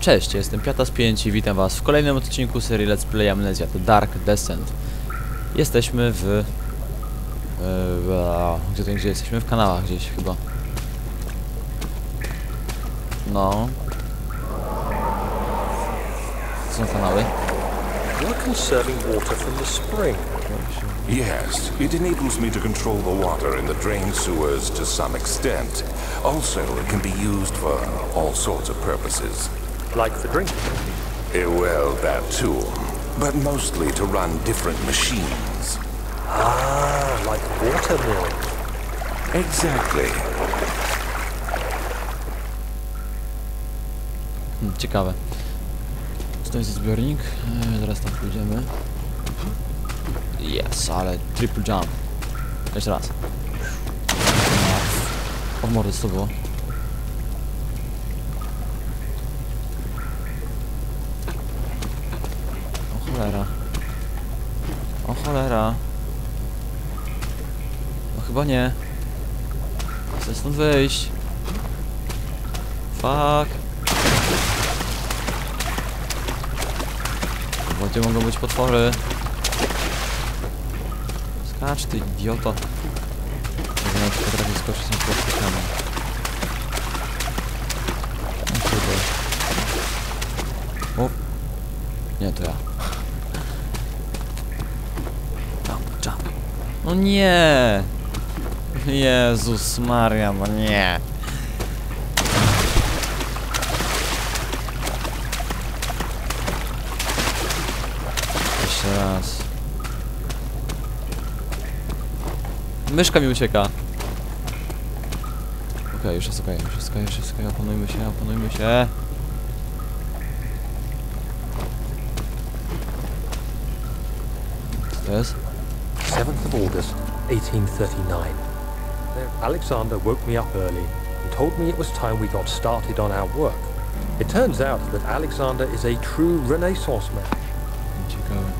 Cześć, jestem Piatas 5 i witam was w kolejnym odcinku serii Let's Play Amnesia, to Dark Descent. Jesteśmy w... a, gdzie to gdzie jesteśmy? W kanałach gdzieś chyba. No. To są kanały. You're conserving water from the spring. Yes, it enables me to control the water in the drain sewers to some extent. Also, it can be used for all sorts of purposes. Like for drinking. Eh, well, that too. But mostly to run different machines. Ah, like water mill. Exactly. Hmm, ciekawe. Co to jest zbiornik? E, zaraz tam pójdziemy. Yes, ale triple jump. Jeszcze raz. O mordę, co to było? O cholera. O cholera. No chyba nie. Chcę stąd wyjść. Fuck. W wodzie mogą być potwory. Skacz ty idioto. Ja nawet potrafię skoczyć na płaskie kamień. No kurde. O! Nie, to ja. Jump, jump. No nie! Jezus Maria, no nie! Myszka mi ucieka. Okej, już jest okej, już jest okej, już jest okej, opanujmy się, opanujmy się. Co to jest? 7th of August, 1839. There, Alexander woke me up early and told me it was time we got started on our work. It turns out that Alexander is a true Renaissance man. Ciekawe.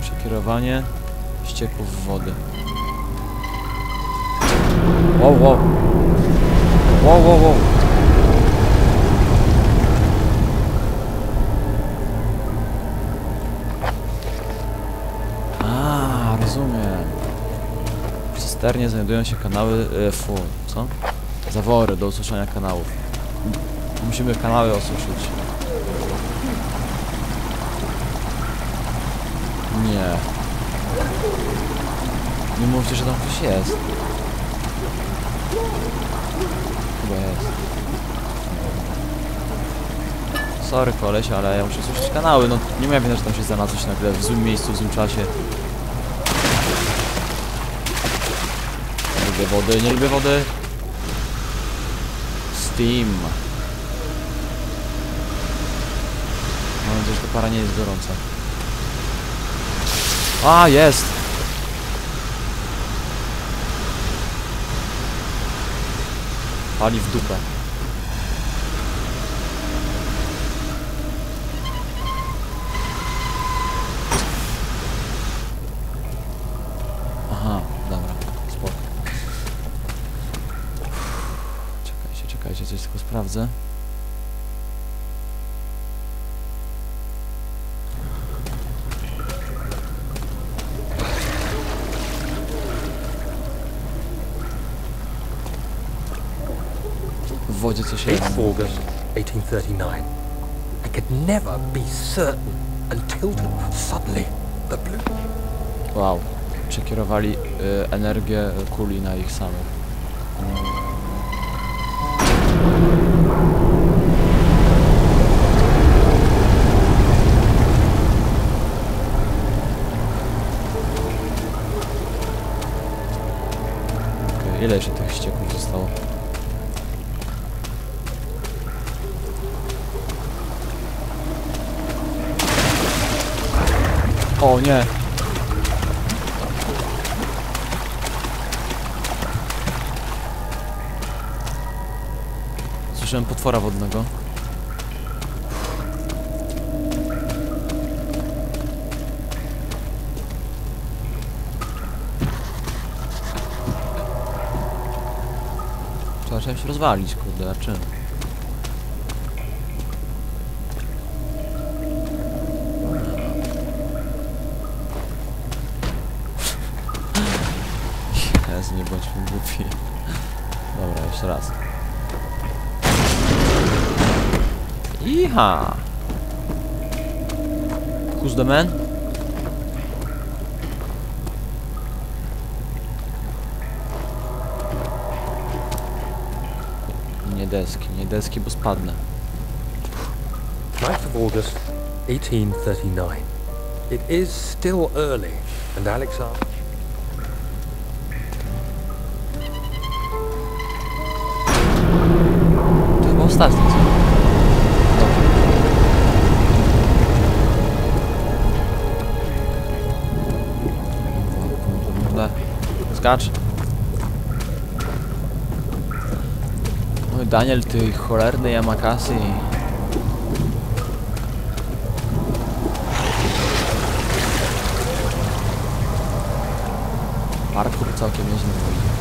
Przekierowanie ścieków wody. Wow, wow. Wow, wow, wow. A, rozumiem. W cysternie znajdują się kanały, e, fu, co? Zawory do osuszania kanałów. Musimy kanały osuszyć. Nie. Nie mówcie, że tam ktoś jest. Chyba jest. Sorry koleś, ale ja muszę słyszeć kanały, no nie miałem wiedzieć, że tam się znalazł coś nagle w złym miejscu, w złym czasie. Nie lubię wody, nie lubię wody. Steam. Mam nadzieję, że ta para nie jest gorąca. A, jest! Pali w dupę. Aha, dobra, spoko. Czekajcie, czekajcie, coś tylko sprawdzę. Wodzie 8th jest. of August, 1839. I could never be certain until suddenly the blue. Wow. Przekierowali y, energię kuli na ich samych. Ile jeszcze tych ścieków zostało? O nie. Słyszałem potwora wodnego. Trzeba się rozwalić, kurde, a czym? Jeszcze raz. Iha! Who's the man? Nie deski, nie deski, bo spadnę. 9th of August, 1839. It is still early, and Alexander... Dobra. Kurde. Skacz. Oj, Daniel, ty cholerny Yamakasi. Parkour całkiem nieźle.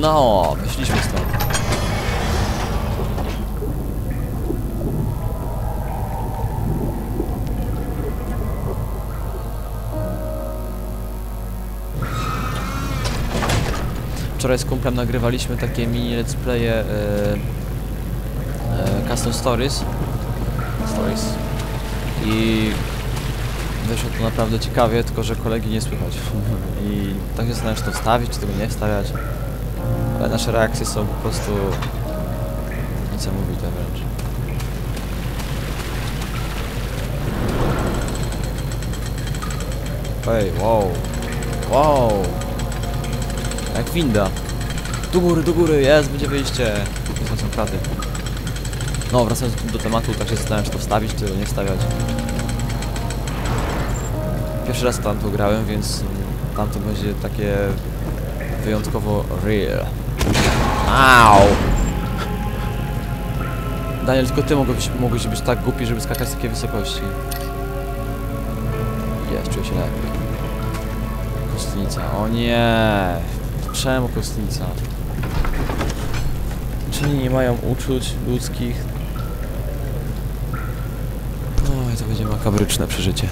No, wyszliśmy stąd. Wczoraj z kumplem nagrywaliśmy takie mini let's playe e, e, Custom Stories. Stories. I wyszło to naprawdę ciekawie, tylko że kolegi nie słychać. I tak się zastanawiam, czy to wstawić, czy tego nie wstawiać. Ale nasze reakcje są po prostu niesamowite wręcz. Ej, wow. Wow. Jak winda. Do góry, do góry, jest, będzie wyjście. Są. No, wracając do tematu, tak się zastanawiam, czy to wstawić, czy nie wstawiać. Pierwszy raz tam to grałem, więc tam to będzie takie wyjątkowo real. Au! Daniel, tylko ty mogłeś, mogłeś być tak głupi, żeby skakać z takiej wysokości. Jest, czuję się lepiej. Kostnica, o nie! Czemu kostnica? Czyli nie mają uczuć ludzkich? No i to będzie makabryczne przeżycie.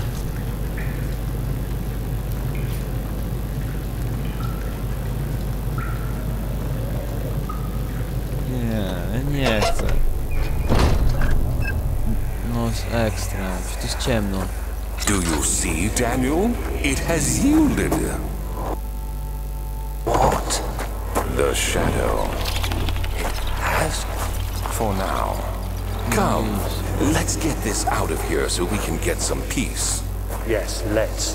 Ekstra, to jest ciemno. Do you see, Daniel? It has yielded. What? The shadow. It has for now. Come, hmm. let's get this out of here so we can get some peace. Yes, let's.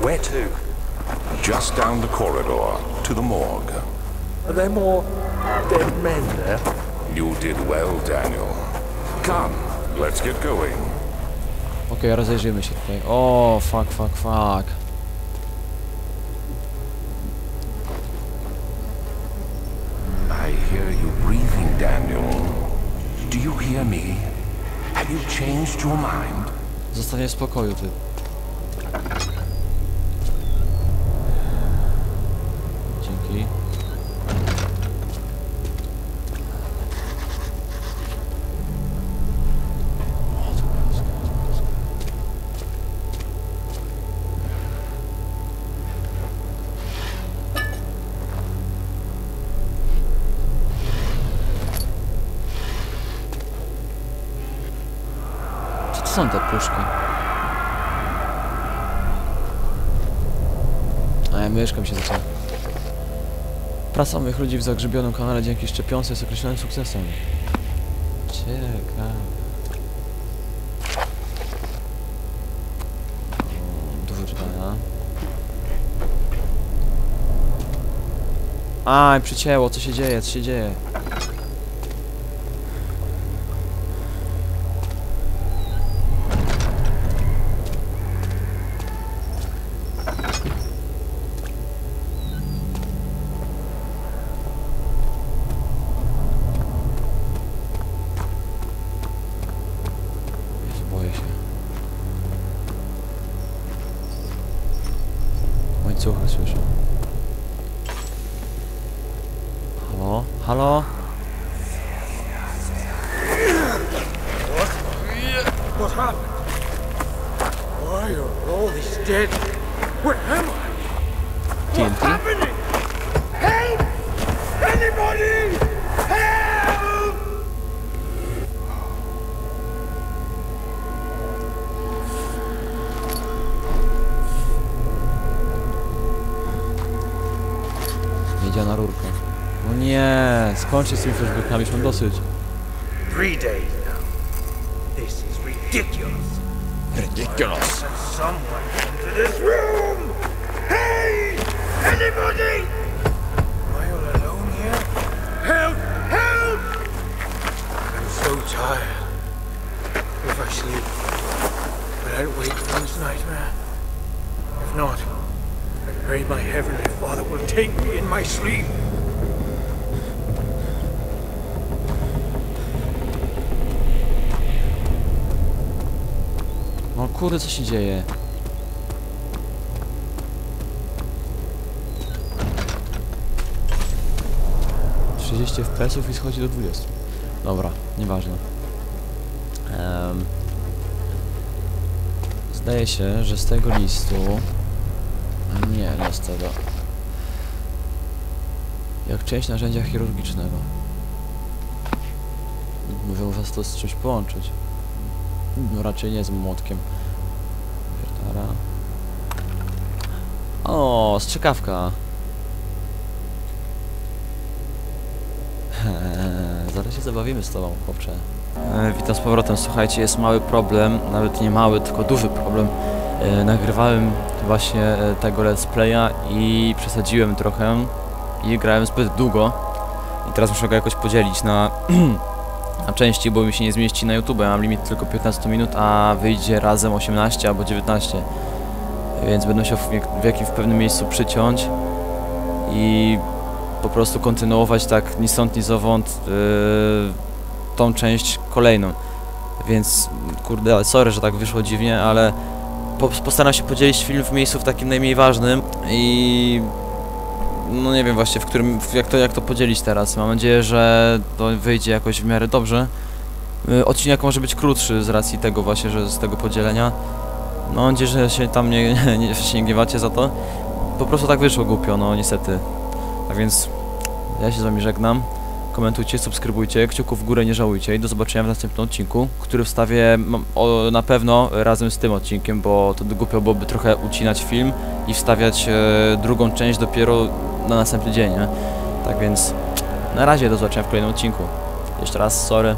Where to? Just down the corridor to the morgue. Are there more dead men there? You did well, Daniel. Come, let's get going. Okej, rozejrzyjmy się tutaj. O, fuck, fuck, fuck. I hear you breathing, Daniel. Do you hear me? Have you changed your mind? Zostawię w spokoju, ty. Co są te puszki? A ja myszką się zaczęła. Praca moich ludzi w zagrzybionym kanale dzięki szczepionce jest określonym sukcesem. Ciekawe. Dużo czytania. Aj, przycięło, co się dzieje, co się dzieje? Łańcuchy słyszę. Halo? Halo? What happened? Why are all these dead? Where am I? TNT? Happening! Help! Anybody! Nie, skończcie z tymi flashbackami, już mam dosyć. Three days now. This is ridiculous. Ridiculous. Let someone into this room! Hey! Anybody! Am I all alone here? Help! Help! I'm so tired. If I sleep, will I wake from this nightmare? If not, I pray my heavenly Father will take me in my sleep. Kurde, co się dzieje? Trzydzieści FPS-ów i schodzi do 20. Dobra, nieważne. Em, zdaje się, że z tego listu... Nie, nie z tego. Jak część narzędzia chirurgicznego. Mówią, że to z czymś połączyć. No raczej nie z młotkiem. Wiertara. O, strzykawka. Zaraz się zabawimy z tobą, chłopcze. E, witam z powrotem. Słuchajcie, jest mały problem, nawet nie mały, tylko duży problem. E, nagrywałem właśnie e, tego let's playa i przesadziłem trochę i grałem zbyt długo. I teraz muszę go jakoś podzielić na na części, bo mi się nie zmieści na YouTube. Mam limit tylko 15 minut, a wyjdzie razem 18 albo 19. Więc będę musiał w, jak- w pewnym miejscu przyciąć i po prostu kontynuować tak ni stąd, ni zowąd yy, tą część kolejną. Więc kurde, sorry, że tak wyszło dziwnie, ale po, postaram się podzielić film w miejscu w takim najmniej ważnym i no nie wiem właśnie w którym, jak to, jak to podzielić teraz. Mam nadzieję, że to wyjdzie jakoś w miarę dobrze. Y, Odcinek może być krótszy z racji tego właśnie, że z tego podzielenia. No mam nadzieję, że się tam nie, nie, się nie gniewacie za to. Po prostu tak wyszło głupio, no niestety. Tak więc ja się z wami żegnam. Komentujcie, subskrybujcie, kciuków w górę nie żałujcie i do zobaczenia w następnym odcinku, który wstawię o, na pewno razem z tym odcinkiem, bo to głupio byłoby trochę ucinać film i wstawiać e, drugą część dopiero na następny dzień, nie? Tak więc na razie do zobaczenia w kolejnym odcinku. Jeszcze raz sorry.